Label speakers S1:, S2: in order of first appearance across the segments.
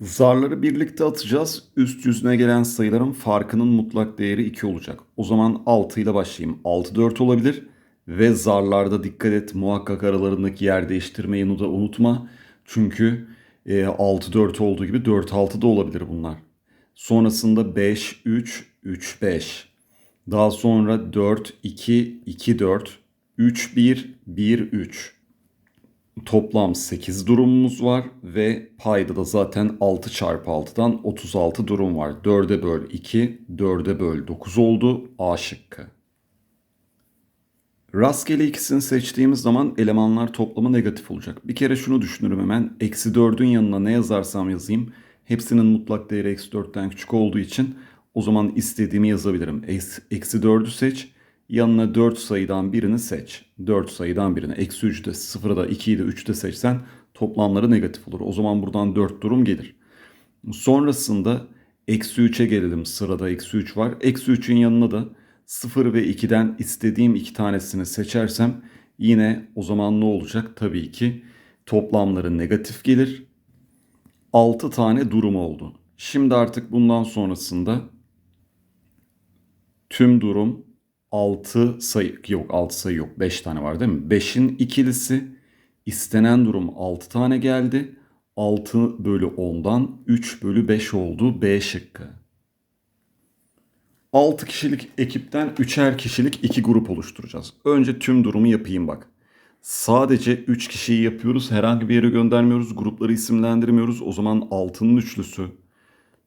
S1: Zarları birlikte atacağız. Üst yüzüne gelen sayıların farkının mutlak değeri 2 olacak. O zaman 6 ile başlayayım. 6 4 olabilir. Ve zarlarda dikkat et muhakkak aralarındaki yer değiştirmeyi da unutma. Çünkü e, 6 4 olduğu gibi 4 6 da olabilir bunlar. Sonrasında 5 3 3 5. Daha sonra 4 2 2 4 3 1 1 3. Toplam 8 durumumuz var ve payda da zaten 6 çarpı 6'dan 36 durum var. 4'e böl 2, 4'e böl 9 oldu. A şıkkı. Rastgele ikisini seçtiğimiz zaman elemanlar toplamı negatif olacak. Bir kere şunu düşünürüm hemen. Eksi 4'ün yanına ne yazarsam yazayım. Hepsinin mutlak değeri eksi 4'ten küçük olduğu için o zaman istediğimi yazabilirim. Eksi, eksi 4'ü seç. Yanına 4 sayıdan birini seç. 4 sayıdan birini. Eksi 3'ü de 0'ı da 2'yi de 3'ü de seçsen toplamları negatif olur. O zaman buradan 4 durum gelir. Sonrasında eksi 3'e gelelim. Sırada eksi 3 var. Eksi 3'ün yanına da 0 ve 2'den istediğim iki tanesini seçersem yine o zaman ne olacak? Tabii ki toplamları negatif gelir. 6 tane durum oldu. Şimdi artık bundan sonrasında tüm durum 6 sayı yok 6 sayı yok 5 tane var değil mi? 5'in ikilisi istenen durum 6 tane geldi. 6 bölü 10'dan 3 bölü 5 oldu B şıkkı. 6 kişilik ekipten 3'er kişilik 2 grup oluşturacağız. Önce tüm durumu yapayım bak. Sadece 3 kişiyi yapıyoruz. Herhangi bir yere göndermiyoruz. Grupları isimlendirmiyoruz. O zaman 6'nın üçlüsü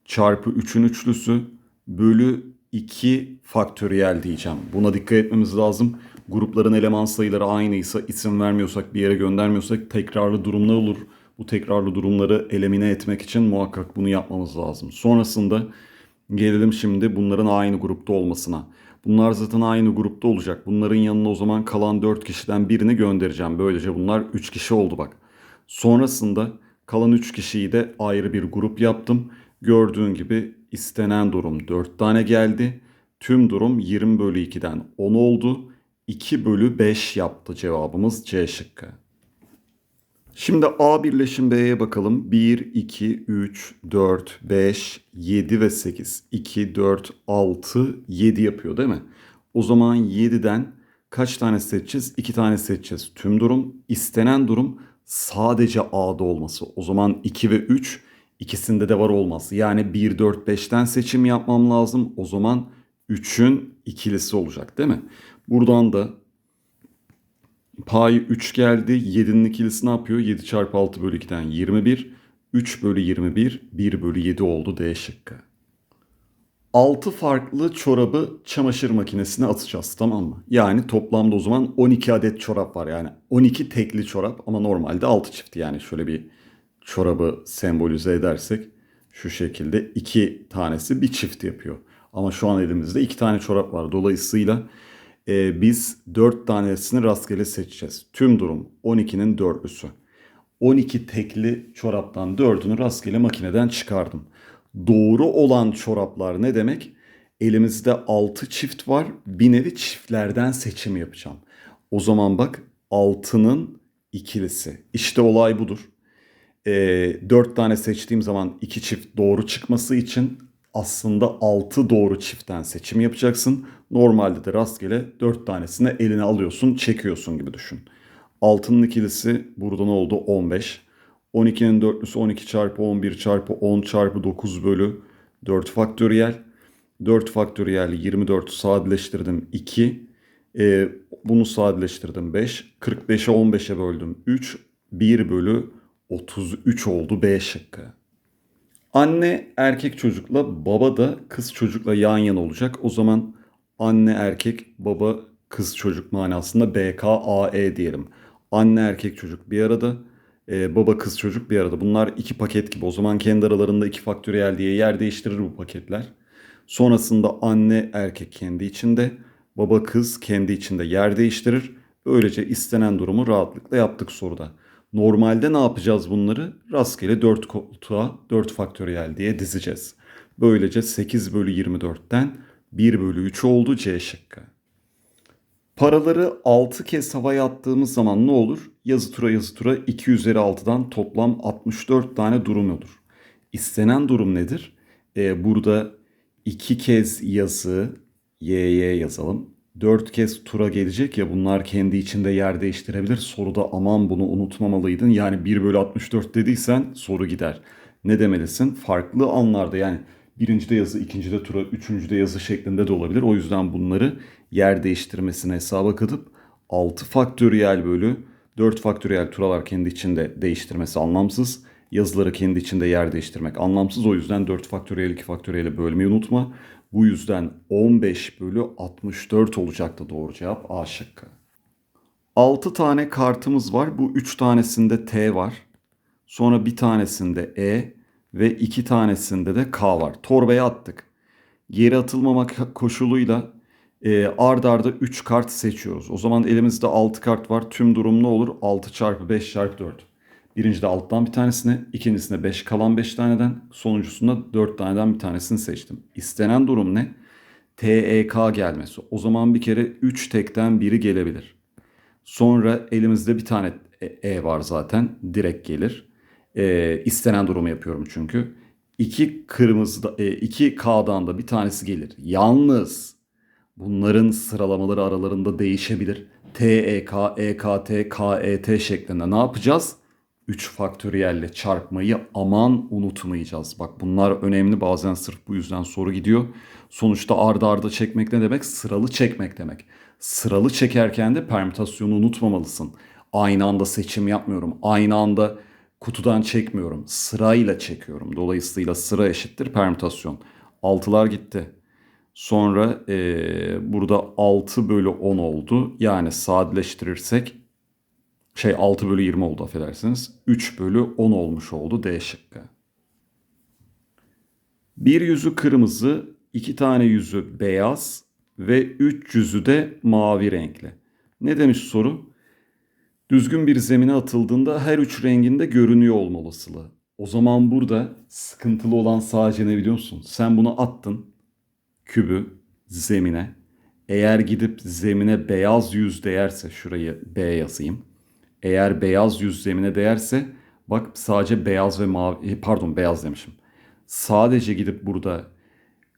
S1: çarpı 3'ün üçlüsü bölü 2 faktöriyel diyeceğim. Buna dikkat etmemiz lazım. Grupların eleman sayıları aynıysa isim vermiyorsak bir yere göndermiyorsak tekrarlı durumlar olur. Bu tekrarlı durumları elimine etmek için muhakkak bunu yapmamız lazım. Sonrasında gelelim şimdi bunların aynı grupta olmasına. Bunlar zaten aynı grupta olacak. Bunların yanına o zaman kalan 4 kişiden birini göndereceğim. Böylece bunlar 3 kişi oldu bak. Sonrasında kalan 3 kişiyi de ayrı bir grup yaptım. Gördüğün gibi istenen durum 4 tane geldi. Tüm durum 20 bölü 2'den 10 oldu. 2 bölü 5 yaptı cevabımız C şıkkı. Şimdi A birleşim B'ye bakalım. 1, 2, 3, 4, 5, 7 ve 8. 2, 4, 6, 7 yapıyor değil mi? O zaman 7'den kaç tane seçeceğiz? 2 tane seçeceğiz. Tüm durum, istenen durum sadece A'da olması. O zaman 2 ve 3 ikisinde de var olması. Yani 1, 4, 5'ten seçim yapmam lazım. O zaman 3'ün ikilisi olacak değil mi? Buradan da pay 3 geldi. 7'nin ikilisi ne yapıyor? 7 çarpı 6 bölü 2'den 21. 3 bölü 21 1 bölü 7 oldu D şıkkı. 6 farklı çorabı çamaşır makinesine atacağız tamam mı? Yani toplamda o zaman 12 adet çorap var yani 12 tekli çorap ama normalde 6 çift yani şöyle bir çorabı sembolize edersek şu şekilde 2 tanesi bir çift yapıyor. Ama şu an elimizde 2 tane çorap var dolayısıyla e, biz 4 tanesini rastgele seçeceğiz. Tüm durum 12'nin dörtlüsü. 12 tekli çoraptan 4'ünü rastgele makineden çıkardım. Doğru olan çoraplar ne demek? Elimizde 6 çift var. Bir nevi çiftlerden seçim yapacağım. O zaman bak 6'nın ikilisi. İşte olay budur. E, 4 tane seçtiğim zaman 2 çift doğru çıkması için aslında 6 doğru çiftten seçim yapacaksın. Normalde de rastgele 4 tanesini eline alıyorsun, çekiyorsun gibi düşün. 6'nın ikilisi burada ne oldu? 15. 12'nin dörtlüsü 12 çarpı 11 çarpı 10 çarpı 9 bölü 4 faktöriyel. 4 faktöriyel 24 sadeleştirdim 2. Ee, bunu sadeleştirdim 5. 45'e 15'e böldüm 3. 1 bölü 33 oldu B şıkkı. Anne erkek çocukla baba da kız çocukla yan yana olacak. O zaman anne erkek baba kız çocuk manasında BKAE diyelim. Anne erkek çocuk bir arada, e, baba kız çocuk bir arada. Bunlar iki paket gibi. O zaman kendi aralarında iki faktöriyel diye yer değiştirir bu paketler. Sonrasında anne erkek kendi içinde, baba kız kendi içinde yer değiştirir. Böylece istenen durumu rahatlıkla yaptık soruda. Normalde ne yapacağız bunları? Rastgele 4 koltuğa 4 faktöriyel diye dizeceğiz. Böylece 8 bölü 24'ten 1 bölü 3 oldu C şıkkı. Paraları 6 kez havaya attığımız zaman ne olur? Yazı tura yazı tura 2 üzeri 6'dan toplam 64 tane durum olur. İstenen durum nedir? Ee, burada iki kez yazı y'ye yazalım. Dört kez tura gelecek ya bunlar kendi içinde yer değiştirebilir. Soruda aman bunu unutmamalıydın. Yani 1 bölü 64 dediysen soru gider. Ne demelisin? Farklı anlarda yani birincide yazı, ikincide tura, üçüncüde yazı şeklinde de olabilir. O yüzden bunları yer değiştirmesine hesaba katıp 6 faktöriyel bölü 4 faktöriyel turalar kendi içinde değiştirmesi anlamsız. Yazıları kendi içinde yer değiştirmek anlamsız. O yüzden 4 faktöriyel 2 faktöriyeli bölmeyi unutma. Bu yüzden 15 bölü 64 olacaktı doğru cevap A şıkkı. 6 tane kartımız var. Bu 3 tanesinde T var. Sonra bir tanesinde E ve 2 tanesinde de K var. Torbaya attık. Geri atılmamak koşuluyla e, ard arda 3 kart seçiyoruz. O zaman elimizde 6 kart var. Tüm durum ne olur? 6 çarpı 5 çarpı 4. Birincide alttan bir tanesini, ikincisinde 5 kalan 5 taneden, sonuncusunda 4 taneden bir tanesini seçtim. İstenen durum ne? TEK gelmesi. O zaman bir kere 3 tekten biri gelebilir. Sonra elimizde bir tane E var zaten. Direkt gelir. E, istenen durumu yapıyorum çünkü. İki kırmızı, e, iki K'dan da bir tanesi gelir. Yalnız bunların sıralamaları aralarında değişebilir. TEK, EKT, KET şeklinde ne yapacağız? 3 faktöriyelle çarpmayı aman unutmayacağız. Bak bunlar önemli bazen sırf bu yüzden soru gidiyor. Sonuçta arda arda çekmek ne demek? Sıralı çekmek demek. Sıralı çekerken de permütasyonu unutmamalısın. Aynı anda seçim yapmıyorum. Aynı anda kutudan çekmiyorum. Sırayla çekiyorum. Dolayısıyla sıra eşittir permütasyon. Altılar gitti. Sonra ee, burada 6 bölü 10 oldu. Yani sadeleştirirsek şey 6 bölü 20 oldu affedersiniz. 3 bölü 10 olmuş oldu D şıkkı. Bir yüzü kırmızı, iki tane yüzü beyaz ve üç yüzü de mavi renkli. Ne demiş soru? Düzgün bir zemine atıldığında her üç renginde görünüyor olma olasılığı. O zaman burada sıkıntılı olan sadece ne biliyor musun? Sen bunu attın kübü zemine. Eğer gidip zemine beyaz yüz değerse şurayı B yazayım. Eğer beyaz yüz zemine değerse bak sadece beyaz ve mavi pardon beyaz demişim. Sadece gidip burada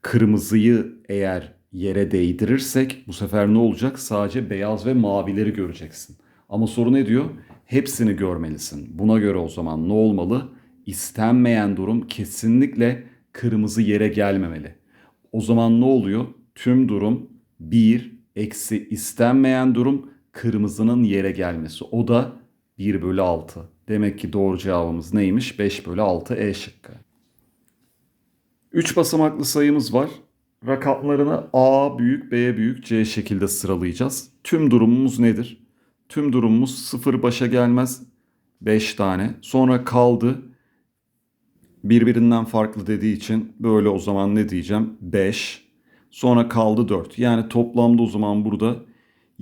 S1: kırmızıyı eğer yere değdirirsek bu sefer ne olacak? Sadece beyaz ve mavileri göreceksin. Ama soru ne diyor? Hepsini görmelisin. Buna göre o zaman ne olmalı? İstenmeyen durum kesinlikle kırmızı yere gelmemeli. O zaman ne oluyor? Tüm durum 1 eksi istenmeyen durum kırmızının yere gelmesi. O da 1 bölü 6. Demek ki doğru cevabımız neymiş? 5 bölü 6 E şıkkı. 3 basamaklı sayımız var. Rakamlarını A büyük, B büyük, C şekilde sıralayacağız. Tüm durumumuz nedir? Tüm durumumuz 0 başa gelmez 5 tane. Sonra kaldı birbirinden farklı dediği için böyle o zaman ne diyeceğim? 5. Sonra kaldı 4. Yani toplamda o zaman burada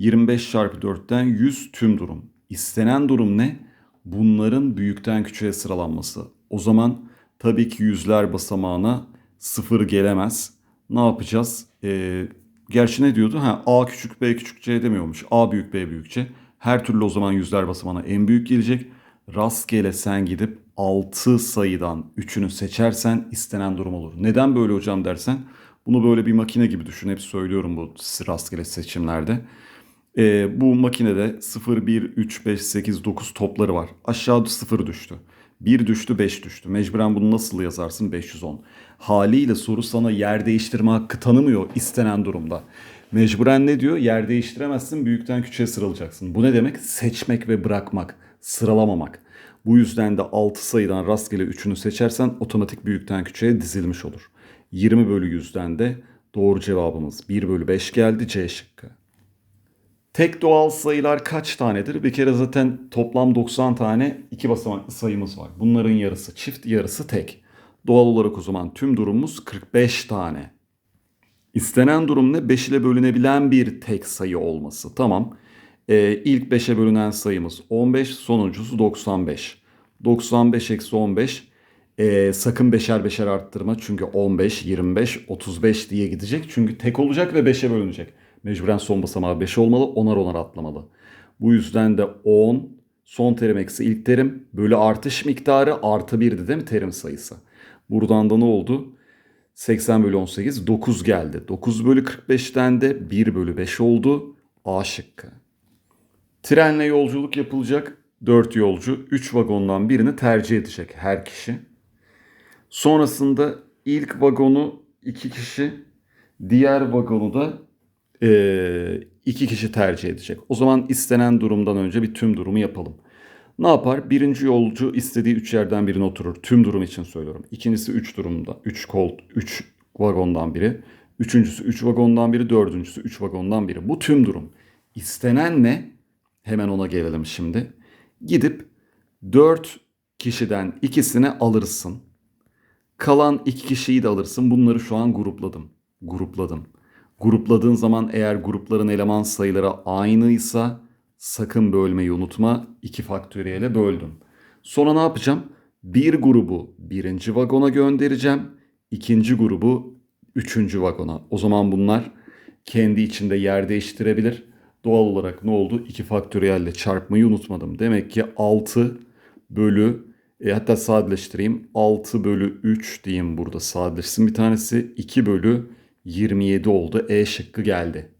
S1: 25 çarpı 4'ten 100 tüm durum. İstenen durum ne? Bunların büyükten küçüğe sıralanması. O zaman tabii ki yüzler basamağına sıfır gelemez. Ne yapacağız? Ee, gerçi ne diyordu? Ha, A küçük B küçük C demiyormuş. A büyük B büyük C. Her türlü o zaman yüzler basamağına en büyük gelecek. Rastgele sen gidip 6 sayıdan 3'ünü seçersen istenen durum olur. Neden böyle hocam dersen bunu böyle bir makine gibi düşün. Hep söylüyorum bu rastgele seçimlerde. Ee, bu makinede 0, 1, 3, 5, 8, 9 topları var. Aşağıda 0 düştü. 1 düştü 5 düştü. Mecburen bunu nasıl yazarsın? 510. Haliyle soru sana yer değiştirme hakkı tanımıyor istenen durumda. Mecburen ne diyor? Yer değiştiremezsin büyükten küçüğe sıralayacaksın. Bu ne demek? Seçmek ve bırakmak, sıralamamak. Bu yüzden de 6 sayıdan rastgele 3'ünü seçersen otomatik büyükten küçüğe dizilmiş olur. 20 bölü 100'den de doğru cevabımız 1 bölü 5 geldi C şıkkı. Tek doğal sayılar kaç tanedir? Bir kere zaten toplam 90 tane iki basamaklı sayımız var. Bunların yarısı çift, yarısı tek. Doğal olarak o zaman tüm durumumuz 45 tane. İstenen durum ne? 5 ile bölünebilen bir tek sayı olması. Tamam. Ee, ilk 5'e bölünen sayımız 15, sonuncusu 95. 95 eksi 15 ee, sakın beşer beşer arttırma çünkü 15, 25, 35 diye gidecek. Çünkü tek olacak ve 5'e bölünecek. Mecburen son basamağı 5 olmalı. Onar onar atlamalı. Bu yüzden de 10 son terim eksi ilk terim bölü artış miktarı artı 1'di değil mi terim sayısı? Buradan da ne oldu? 80 bölü 18 9 geldi. 9 bölü 45'ten de 1 bölü 5 oldu. A şıkkı. Trenle yolculuk yapılacak. 4 yolcu 3 vagondan birini tercih edecek her kişi. Sonrasında ilk vagonu 2 kişi, diğer vagonu da 2 kişi tercih edecek. O zaman istenen durumdan önce bir tüm durumu yapalım. Ne yapar? Birinci yolcu istediği 3 yerden birine oturur. Tüm durum için söylüyorum. İkincisi 3 durumda. 3 kol, 3 vagondan biri. Üçüncüsü 3 vagondan biri. Dördüncüsü 3 vagondan biri. Bu tüm durum. İstenen ne? Hemen ona gelelim şimdi. Gidip 4 kişiden ikisini alırsın. Kalan iki kişiyi de alırsın. Bunları şu an grupladım. Grupladım. Grupladığın zaman eğer grupların eleman sayıları aynıysa sakın bölmeyi unutma. 2 faktöriyele böldüm. Sonra ne yapacağım? Bir grubu birinci vagona göndereceğim. İkinci grubu üçüncü vagona. O zaman bunlar kendi içinde yer değiştirebilir. Doğal olarak ne oldu? 2 faktöriyelle çarpmayı unutmadım. Demek ki 6 bölü e, hatta sadeleştireyim. 6 bölü 3 diyeyim burada sadeleşsin bir tanesi. 2 bölü 27 oldu. E şıkkı geldi.